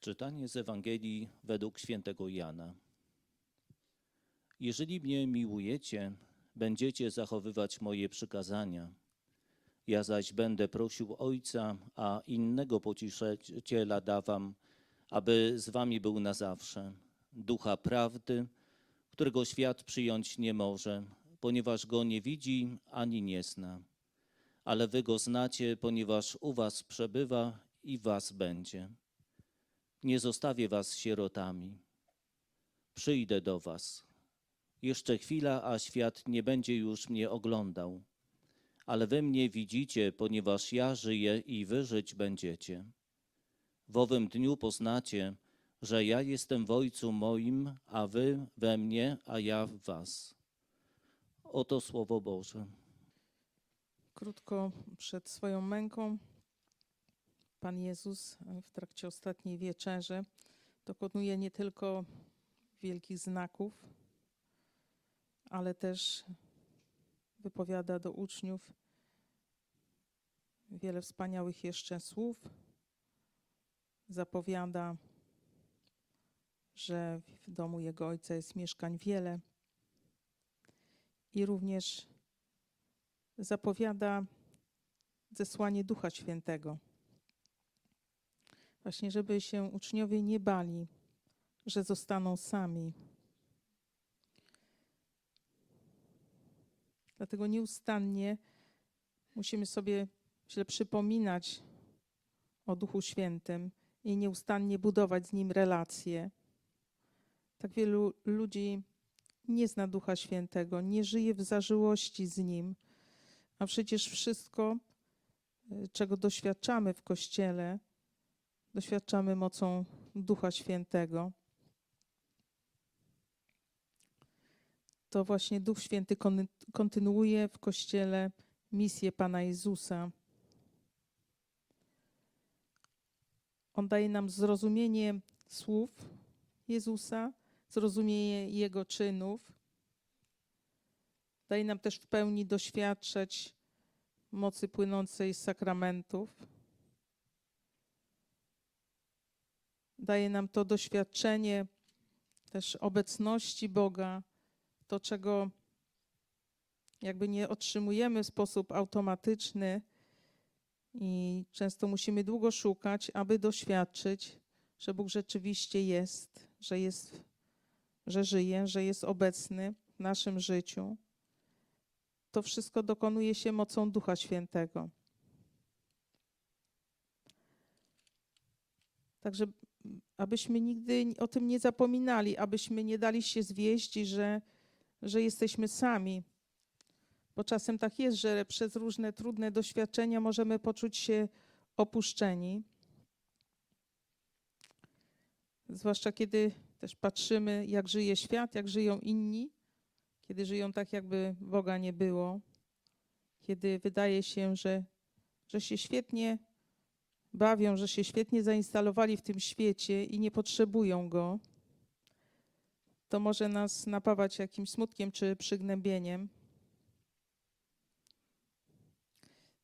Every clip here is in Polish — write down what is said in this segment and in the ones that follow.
Czytanie z Ewangelii według świętego Jana. Jeżeli mnie miłujecie, będziecie zachowywać moje przykazania. Ja zaś będę prosił Ojca, a innego pocieszyciela dawam, aby z wami był na zawsze. Ducha prawdy, którego świat przyjąć nie może, ponieważ go nie widzi ani nie zna. Ale wy go znacie, ponieważ u was przebywa i was będzie. Nie zostawię was sierotami. Przyjdę do was. Jeszcze chwila, a świat nie będzie już mnie oglądał. Ale wy mnie widzicie, ponieważ ja żyję i wy żyć będziecie. W owym dniu poznacie, że ja jestem w Ojcu moim, a wy we mnie, a ja w was. Oto Słowo Boże. Krótko przed swoją męką Pan Jezus w trakcie ostatniej wieczerzy dokonuje nie tylko wielkich znaków, ale też wypowiada do uczniów wiele wspaniałych jeszcze słów. Zapowiada, że w domu Jego Ojca jest mieszkań wiele i również zapowiada zesłanie Ducha Świętego. Właśnie, żeby się uczniowie nie bali, że zostaną sami. Dlatego nieustannie musimy sobie źle przypominać o Duchu Świętym i nieustannie budować z Nim relacje. Tak wielu ludzi nie zna Ducha Świętego, nie żyje w zażyłości z Nim, a przecież wszystko, y, czego doświadczamy w Kościele, doświadczamy mocą Ducha Świętego. To właśnie Duch Święty kon- kontynuuje w Kościele misję Pana Jezusa. On daje nam zrozumienie słów Jezusa, zrozumienie Jego czynów. Daje nam też w pełni doświadczać mocy płynącej z sakramentów. Daje nam to doświadczenie też obecności Boga, to czego jakby nie otrzymujemy w sposób automatyczny i często musimy długo szukać, aby doświadczyć, że Bóg rzeczywiście jest, że jest, że żyje, że jest obecny w naszym życiu. To wszystko dokonuje się mocą Ducha Świętego. Także abyśmy nigdy o tym nie zapominali, abyśmy nie dali się zwieść, że, że jesteśmy sami. Bo czasem tak jest, że przez różne trudne doświadczenia możemy poczuć się opuszczeni. Zwłaszcza kiedy też patrzymy, jak żyje świat, jak żyją inni, kiedy żyją tak, jakby Boga nie było, kiedy wydaje się, że, że się świetnie bawią, że się świetnie zainstalowali w tym świecie i nie potrzebują go, to może nas napawać jakimś smutkiem czy przygnębieniem.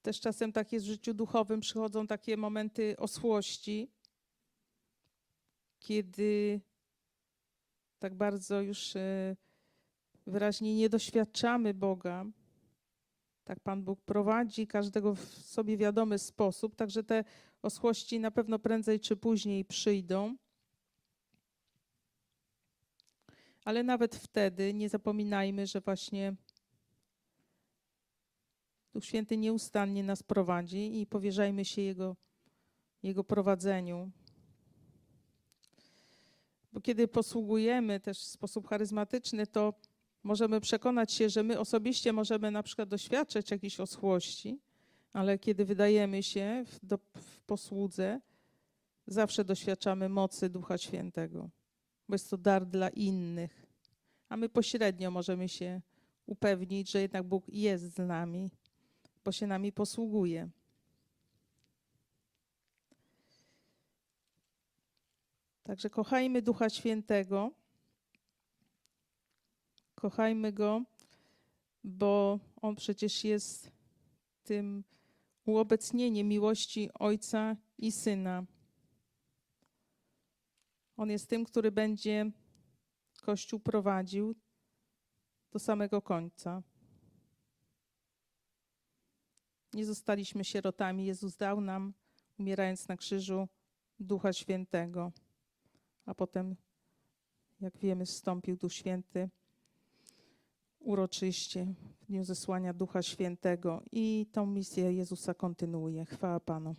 Też czasem tak jest w życiu duchowym, przychodzą takie momenty osłości, kiedy tak bardzo już e, wyraźnie nie doświadczamy Boga. Tak Pan Bóg prowadzi każdego w sobie wiadomy sposób, także te oschłości na pewno prędzej czy później przyjdą. Ale nawet wtedy nie zapominajmy, że właśnie Duch Święty nieustannie nas prowadzi i powierzajmy się Jego, Jego prowadzeniu. Bo kiedy posługujemy też w sposób charyzmatyczny, to możemy przekonać się, że my osobiście możemy na przykład doświadczać jakiejś oschłości, ale kiedy wydajemy się w, do, w posłudze, zawsze doświadczamy mocy Ducha Świętego, bo jest to dar dla innych. A my pośrednio możemy się upewnić, że jednak Bóg jest z nami, bo się nami posługuje. Także kochajmy Ducha Świętego. Kochajmy Go, bo On przecież jest tym uobecnieniem miłości Ojca i Syna. On jest tym, który będzie Kościół prowadził do samego końca. Nie zostaliśmy sierotami. Jezus dał nam, umierając na krzyżu, Ducha Świętego. A potem, jak wiemy, zstąpił Duch Święty uroczyście w dniu zesłania Ducha Świętego i tą misję Jezusa kontynuuje. Chwała Panu.